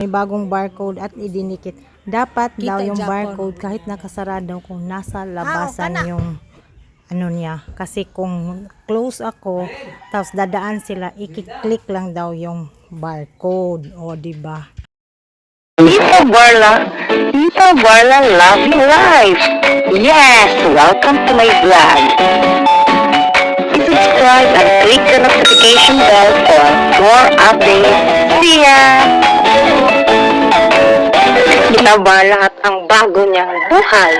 may bagong barcode at idinikit. Dapat Kita daw yung Japon. barcode kahit nakasarado kung nasa Ah, labasan na. yung ano niya. Kasi kung close ako, tapos dadaan sila, i-click lang daw yung barcode. O, di ba? Tita Barla, Tita Barla Lovely Life. Yes, welcome to my vlog. Please subscribe and click the notification bell for more updates. See ya! Tita Barla at ang bago niyang buhay.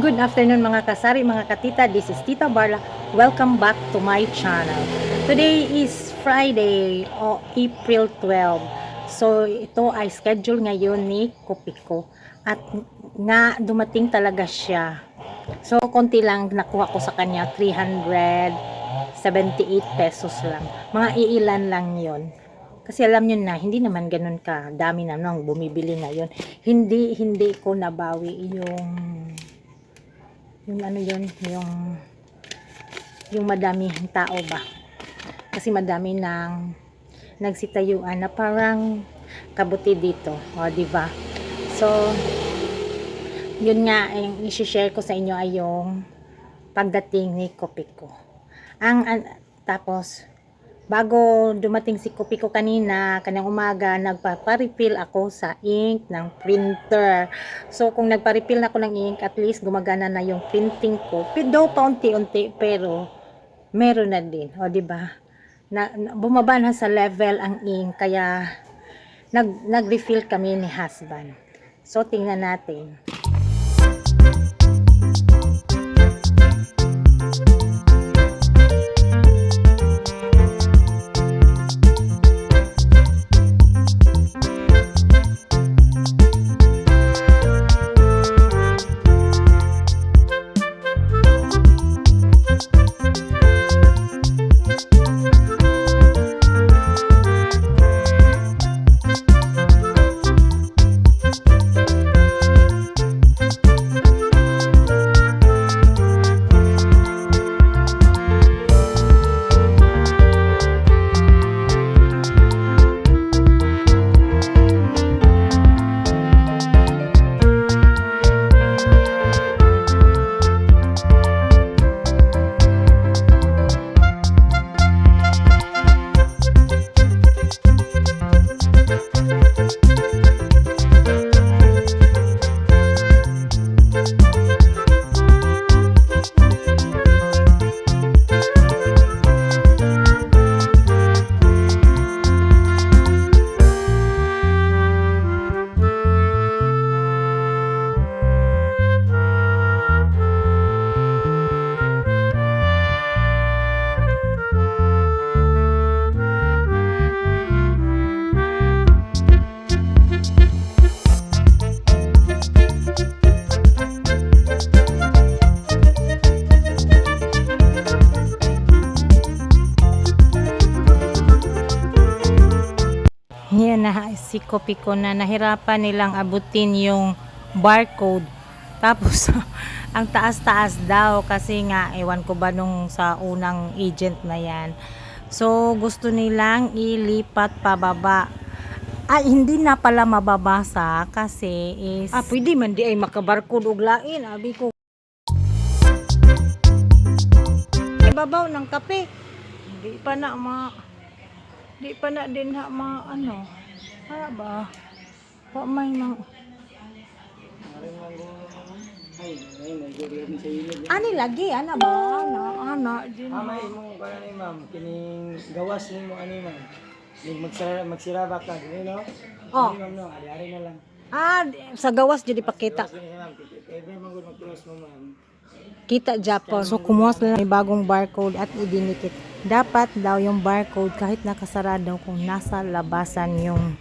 Good afternoon mga kasari, mga katita. This is Tita Barla. Welcome back to my channel. Today is Friday, o April 12. So, ito ay schedule ngayon ni Kopiko. At nga dumating talaga siya. So, konti lang nakuha ko sa kanya, 378 pesos lang. Mga iilan lang yon kasi alam nyo na, hindi naman ganun ka dami na nang bumibili ngayon. Hindi, hindi ko nabawi yung yung ano yun, yung yung madami tao ba. Kasi madami nang nagsitayuan na parang kabuti dito. O, di ba? So, yun nga, yung isi-share ko sa inyo ay yung pagdating ni Kopiko. Ang, an- tapos, bago dumating si Kopiko kanina, kanyang umaga, nagpaparefill ako sa ink ng printer. So, kung nagpa-refill na ako ng ink, at least gumagana na yung printing ko. Pero paunti-unti, pero meron na din. O, di ba? Na, na- bumaba na sa level ang ink, kaya nag, nag-refill kami ni husband. So, tingnan natin. Yan na si Kopiko na nahirapan nilang abutin yung barcode. Tapos, ang taas-taas daw kasi nga, ewan ko ba nung sa unang agent na yan. So, gusto nilang ilipat pababa. Ay, hindi na pala mababasa kasi is... Ah, pwede man di ay makabarkod og lain. Abi ko. Ibabaw ng kape. Di pa na ma... Di pa na din ha ma ano. Ha ba? Wa may mang... Ani lagi, ana ba? Ana, ana. Din. Mama, imong para ni ma'am, kining gawas ni mo ani ma'am. Ning magsira magsiraba ka, you know? Oh. Ma'am no, ari-ari na lang. Ah, sa gawas jadi pakita. Pwede man gud mag-close mo ma'am. Kita Japon. So, kumuha sila ng bagong barcode at idinikit. Dapat daw yung barcode kahit nakasarado kung nasa labasan yung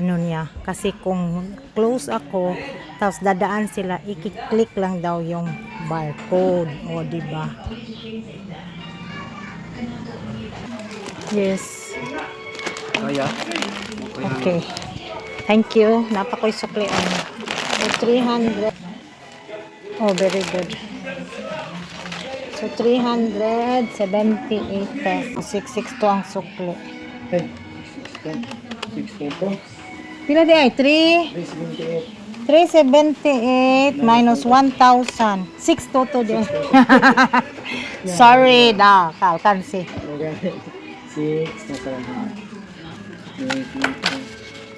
ano niya. Kasi kung close ako, tapos dadaan sila, i-click lang daw yung barcode. O, di ba? Yes. Yeah. Okay. Thank you. Napakoy sukli. Ano. 300. Oh, very good. So, 378 pesos. 662 ang sukli. Hey. 6 to. Pila di ay? 3? 378 378. minus 1,000. 622 di. Sorry da, kalkansi. Okay. 6 na pala.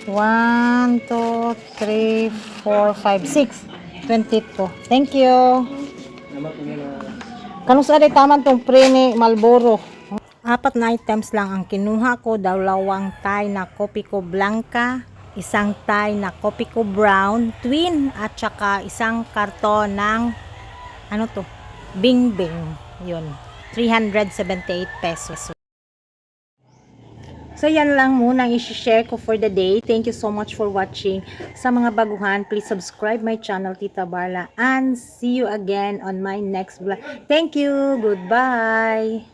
1, 2, 3, 4, 5, 6. 22. Thank you. Po na. Kanus aday taman tong pre ni Malboro. Apat na items lang ang kinuha ko. Dalawang Thai na Kopiko Blanca, isang Thai na Kopiko Brown, twin, at saka isang karton ng ano to? Bing Bing. Yun. 378 pesos. So yan lang muna ang i-share ko for the day. Thank you so much for watching. Sa mga baguhan, please subscribe my channel Tita Barla and see you again on my next vlog. Thank you. Goodbye.